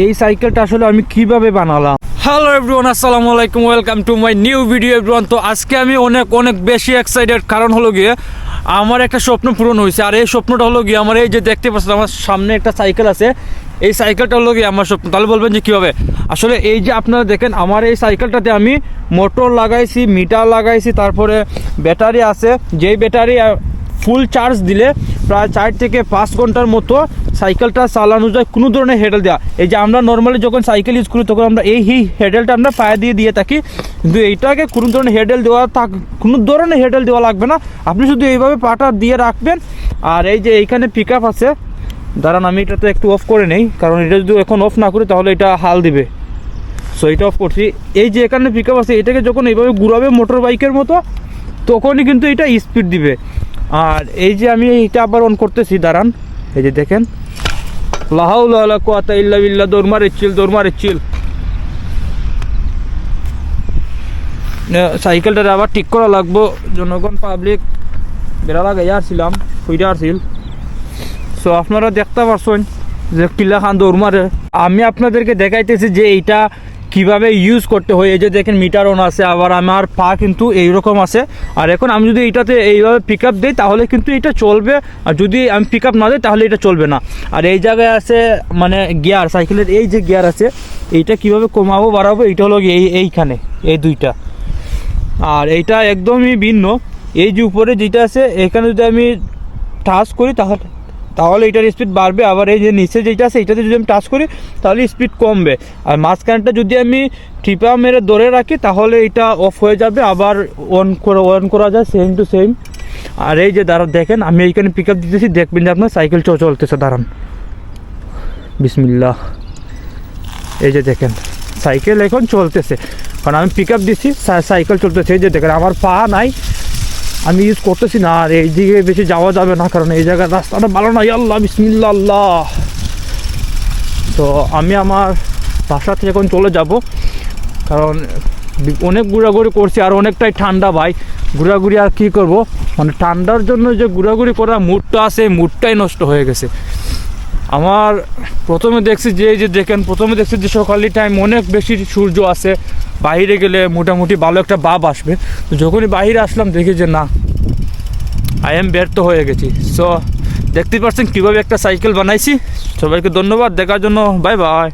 এই সাইকেলটা আসলে আমি কীভাবে বানালাম? হ্যালো এভরিওয়ান আসসালামু আলাইকুম welcome to my new video everyone তো আজকে আমি অনেক অনেক বেশি এক্সাইটেড কারণ হলো গিয়ে, আমার একটা স্বপ্ন পূরণ হয়েছে। আর এই স্বপ্নটা হলো গিয়ে আমার এই যে দেখতে পাচ্ছেন, আমার সামনে একটা সাইকেল আছে। এই সাইকেলটা হলো গিয়ে আমার স্বপ্ন। তাহলে বলবেন যে কীভাবে? আসলে এই যে আপনারা দেখেন, আমার এই সাইকেলটাতে আমি মোটর লাগাইছি, মিটার লাগাইছি, তারপরে ব্যাটারি আছে। যেই ব্যাটারি ফুল চার্জ দিলে প্রায় চার থেকে পাঁচ ঘণ্টার মতো সাইকেলটা চালানো যায়, কোনো ধরনের হেডেল দেওয়া এই যে আমরা নর্মালি যখন সাইকেল ইউজ করি, তখন আমরা এই হেডেলটা আমরা পায়ে দিয়ে দিয়ে থাকি। কিন্তু এইটাকে কোনো ধরনের হেডেল দেওয়া থাক, কোনো ধরনের হেডেল দেওয়া লাগবে না। আপনি শুধু এইভাবে পাটা দিয়ে রাখবেন। আর এই যে এইখানে পিক আছে। দাঁড়ান, আমি এটা তো একটু অফ করে নেই। কারণ এটা যদি এখন অফ না করি, তাহলে এটা হাল দিবে। সো এটা অফ করছি। এই যে এখানে পিক আছে, এটাকে যখন এইভাবে ঘুরাবে মোটর বাইকের মতো, তখনই কিন্তু এটা স্পিড দিবে। আর এই যে আমি এটা আবার অন করতেছি, দাঁড়ান। এই যে দেখেন। লাহাউলা কোয়াতা ইল্লা বিল্লা দৌড় মারে, চিল, দৌড় মারে, চিল। সাইকেলটা আবার ঠিক করা লাগবো। জনগণ পাবলিক বেড়া লাগাই আসছিলাম হইটা আসছিল সো আপনারা দেখতে পারছেন যে কিলা খান দৌড় মারে। আমি আপনাদেরকে দেখাইতেছি যে এইটা কীভাবে ইউজ করতে হয়, এই যে দেখেন মিটার অন আছে, আবার আমার পা কিন্তু এইরকম আছে। আর এখন আমি যদি এইটাতে এইভাবে পিক আপ দিই, তাহলে কিন্তু এটা চলবে। আর যদি আমি পিক আপ না দিই, তাহলে এটা চলবে না। আর এই জায়গায় আছে মানে গিয়ার সাইকেলের এই যে গিয়ার আছে, এইটা কীভাবে কমাবো, বাড়াবো, এইটা হলো এই, এইখানে, এই দুইটা। আর এইটা একদমই ভিন্ন। এই যে উপরে যেটা আছে, এখানে যদি আমি টাচ করি, তাহলে তাহলে এটার স্পিড বাড়বে। আবার এই যে নিচে যেটা আছে, এটাতে যদি আমি টাচ করি, তাহলে স্পিড কমবে। আর মাঝখানটা যদি আমি টিপা মেরে ধরে রাখি, তাহলে এটা অফ হয়ে যাবে। আবার অন করে অন করা যায় সেম টু সেম আর এই যে দাঁড়ান দেখেন, আমি এইখানে পিক আপ দিতেছি। দেখবেন যে আপনার সাইকেল চ, চলতেছে। দাঁড়ান। বিসমিল্লাহ। এই যে দেখেন সাইকেল এখন চলতেছে। কারণ আমি পিক আপ দিচ্ছি সাইকেল চলতেছে। এই যে দেখেন, আমার পা নাই। আমি ইউজ করতেছি না, আর এই দিকে বেশি যাওয়া যাবে না, কারণ এই জায়গার রাস্তাটা ভালো নাই আল্লাহ বিসমিল্লা আল্লাহ তো আমি আমার বাসা থেকে এখন চলে যাব। কারণ অনেক ঘোরাঘুরি করছি, আর অনেকটাই ঠান্ডা ভাই। ঘোরাঘুরি আর কি করব? মানে ঠান্ডার জন্য যে ঘোরাঘুরি করার মুডটা আছে মুডটাই নষ্ট হয়ে গেছে। আমার প্রথমে দেখছি যে, এই যে দেখেন, প্রথমে দেখছি যে সকালের টাইম অনেক বেশি সূর্য আছে। বাইরে গেলে মোটামুটি ভালো একটা বাপ আসবে। তো যখনই বাইরে আসলাম, দেখি যে না আই এম ব্যর্থ হয়ে গেছি। সো দেখতে পাচ্ছেন কীভাবে একটা সাইকেল বানাইছি। সবাইকে ধন্যবাদ, দেখার জন্য বাই বাই